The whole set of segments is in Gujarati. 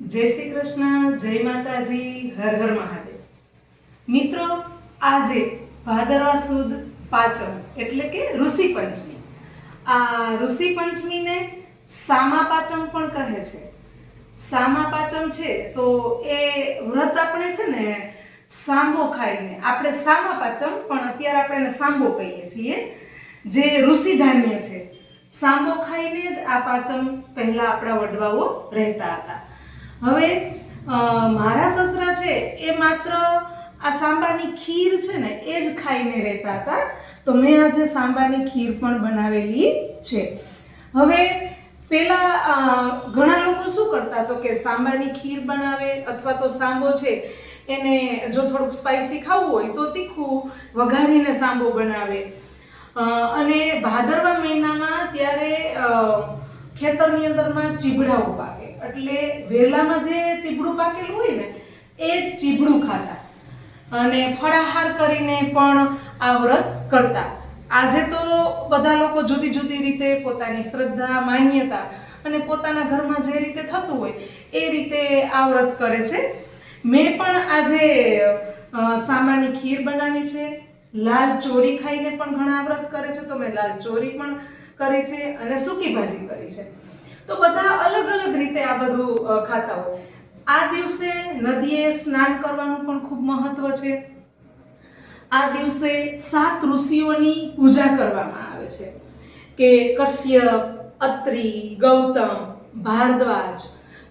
જય શ્રી કૃષ્ણ, જય માતાજી, હર હર મહાદેવ. મિત્રો, આજે ભાદરવા સુદ પાંચમ, એટલે કે ઋષિ પંચમી. આ ઋષિ પંચમીને સામા પાંચમ પણ કહે છે. સામા પાંચમ છે તો એ વ્રત આપણે છે ને સાંબો ખાઈને, આપણે સામા પાંચમ, પણ અત્યારે આપણે એને સાંબો કહીએ છીએ, જે ઋષિ ધાન્ય છે. સાંબો ખાઈને જ આ પાંચમ પહેલાં આપણા વડવાઓ રહેતા હતા. હવે મારા સસરા છે, એ માત્ર આ સાંબાની ખીર છે ને, એ જ ખાઈને રહેતા હતા. તો મેં આજે સાંબાની ખીર પણ બનાવેલી છે. હવે પહેલાં ઘણા લોકો શું કરતા તો કે સાંબાની ખીર બનાવે અથવા તો સાંબો છે, એને જો થોડુંક સ્પાઇસી ખાવું હોય તો તીખું વઘારીને સાંબો બનાવે. અને ભાદરવા મહિનામાં ત્યારે ખેતરની અંદરમાં ચીબડાઓ પાકે એટલે વેલામાં જે ચીબડું પાકેલું હોય ને, એ ચીબડું ખાતા. અને ફળાહાર કરીને પણ આ વ્રત કરતા. આજે તો બધા લોકો જુદી જુદી રીતે પોતાની શ્રદ્ધા માન્યતા અને પોતાના ઘરમાં જે રીતે થતું હોય, એ રીતે આ વ્રત કરે છે. મેં પણ આજે સામાની ખીર બનાવી છે. લાલ ચોરી ખાઈને પણ ઘણા વ્રત કરે છે. તો મેં લાલ ચોરી પણ કરી છે અને સૂકી ભાજી કરી છે. તો બધા અલગ અલગ રીતે આ બધું ખાતા હોય. આ દિવસે નદીએ સ્નાન કરવાનું પણ ખૂબ મહત્વ છે. આ દિવસે સાત ઋષિઓની પૂજા કરવામાં આવે છે. કે કશ્યપ, અત્રિ, ગૌતમ, ભારદ્વાજ,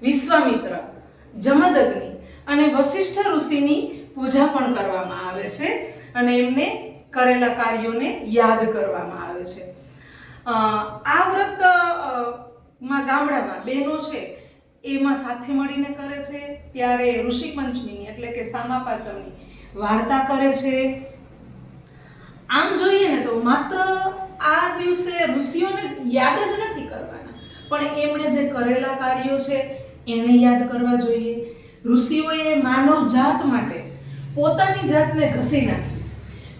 વિશ્વામિત્ર, જમદગ્નિ અને વશિષ્ઠ ઋષિની પૂજા પણ કરવામાં આવે છે અને એમને કરેલા કાર્યોને યાદ કરવામાં આવે છે. આ વ્રત માં ગામડામાં બહેનો છે, એમાં સાથે મળીને કરે છે, ત્યારે ઋષિ પંચમીની એટલે કે સામા પાંચમની વાર્તા કરે છે. આમ જોઈએ ને તો માત્ર આ દિવસે ઋષિઓને યાદ જ નથી કરવાના, પણ એમણે જે કરેલા કાર્યો છે, એને યાદ કરવા જોઈએ. ઋષિઓએ માનવ જાત માટે પોતાની જાતને ઘસી નાખી.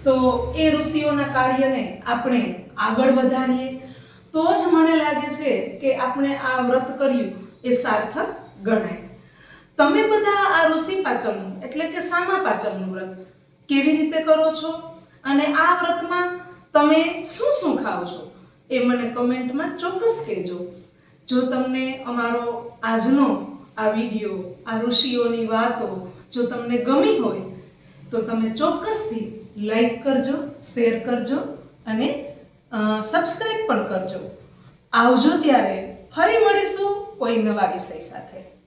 તો એ ઋષિઓના કાર્યને આપણે આગળ વધારીએ. તો જ મને લાગે છે કે આપણે આ વ્રત કર્યું એ સાર્થક ગણાય. તમે બધા આ ઋષિ પાચમનું એટલે કે સામા પાચમનું વ્રત કેવી રીતે કરો છો? અને આ વ્રતમાં તમે શું શું ખાઓ છો? એ મને કમેન્ટમાં ચોક્કસ કહેજો. જો તમને અમારો આજનો આ વીડિયો, આ ઋષિઓની વાતો જો તમને ગમી હોય, તો તમે ચોક્કસથી લાઈક કરજો, શેર કરજો અને સબસ્ક્રાઈબ પણ કરજો. આવજો ત્યારે ફરી મળીશું કોઈ નવા વિષય સાથે.